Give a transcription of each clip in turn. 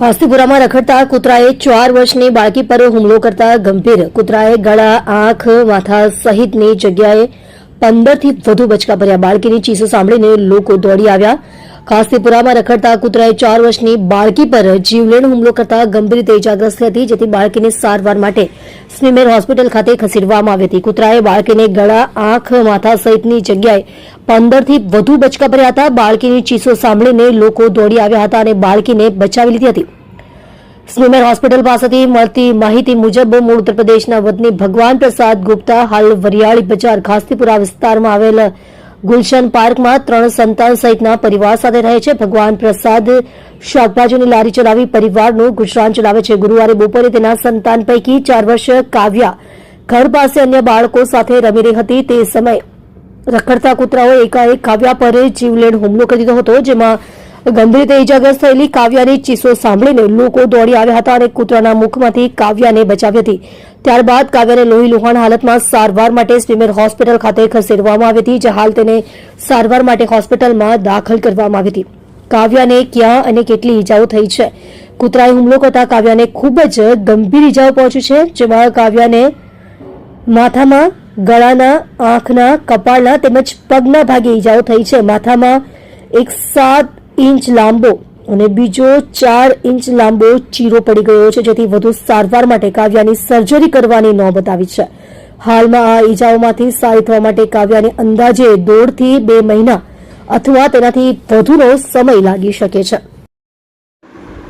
કાસ્તીપુરામાં રખડતા કૂતરાએ ચાર વર્ષની બાળકી પર હુમલો કરતા ગંભીર કૂતરાએ ગળા, આંખ, માથા સહિતની જગ્યાએ પંદરથી વધુ બચકા ભર્યા બાળકીની ચીસો સાંભળીને લોકો દોડી આવ્યા. કાસ્તીપુરામાં રખડતા કૂતરાએ ચાર વર્ષની બાળકી પર જીવલેણ હુમલો કરતા ગંભીર રીતે ઇજાગ્રસ્ત હતી, જેથી બાળકીને સારવાર માટે સ્મીમેર હોસ્પિટલ ખાતે ખસેડવામાં આવી હતી. કૂતરાએ બાળકીને ગળા, આંખ, માથા સહિતની જગ્યાએ પંદરથી વધુ બચકા ભર્યા હતા. બાળકીની ચીસો સાંભળીને લોકો દોડી આવ્યા હતા અને બાળકીને બચાવી લીધી હતી. સ્મીમેર હોસ્પિટલ પાસેથી મળતી માહિતી મુજબ મૂળ ઉત્તરપ્રદેશના વતની ભગવાન પ્રસાદ ગુપ્તા હાલ વરિયાળી બજાર ખાસ્તીપુરા વિસ્તારમાં આવેલ ગુલશન પાર્કમાં ત્રણ સંતાન સહિતના પરિવાર સાથે રહે છે. ભગવાન પ્રસાદ શાકભાજીની લારી ચલાવી પરિવારનું ગુજરાન ચલાવે છે. ગુરુવારે બપોરે તેના સંતાન પૈકી ચાર વર્ષ કાવ્યા ઘર પાસે અન્ય બાળકો સાથે રમી રહી હતી. તે સમયે રખડતા કૂતરાઓએ એકાએક કાવ્યા પર જીવલેણ હુમલો કરી દીધો હતો, જેમાં ગંભીર રીતે ઇજાગ્રસ્ત થયેલી કાવ્યાની ચીસો સાંભળીને લોકો દોડી આવ્યા હતા અને કૂતરાના મુખમાંથી કાવ્યાને બચાવી હતી. ત્યારબાદ કાવ્યાને લોહી લુહાણ હાલતમાં સારવાર માટે સ્વીમેર હોસ્પિટલ ખાતે ખસેડવામાં આવી હતી, જે હાલ તેને સારવાર માટે હોસ્પિટલમાં દાખલ કરવામાં આવી હતી. કાવ્યાને ક્યાં અને કેટલી ઇજાઓ થઈ છે? કૂતરાએ હુમલો કરતા કાવ્યાને ખૂબ જ ગંભીર ઇજાઓ પહોંચી છે, જેમાં કાવ્યાને માથામાં, ગળાના, આંખના, કપાળના તેમજ પગના ભાગે ઈજાઓ થઈ છે. માથામાં એક સાત ઇંચ લાંબો અને બીજો ચાર ઇંચ લાંબો ચીરો પડી ગયો છે, જેથી વધુ સારવાર માટે કાવ્યાની સર્જરી કરવાની નોબત આવી છે. હાલમાં આ ઈજાઓમાંથી સારી થવા માટે કાવ્યાને અંદાજે દોઢથી બે મહિના અથવા તેનાથી વધુનો સમય લાગી શકે છે.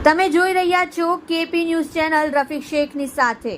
તમે જોઈ રહ્યા છો કેપી ન્યૂઝ ચેનલ રફીક શેખની સાથે.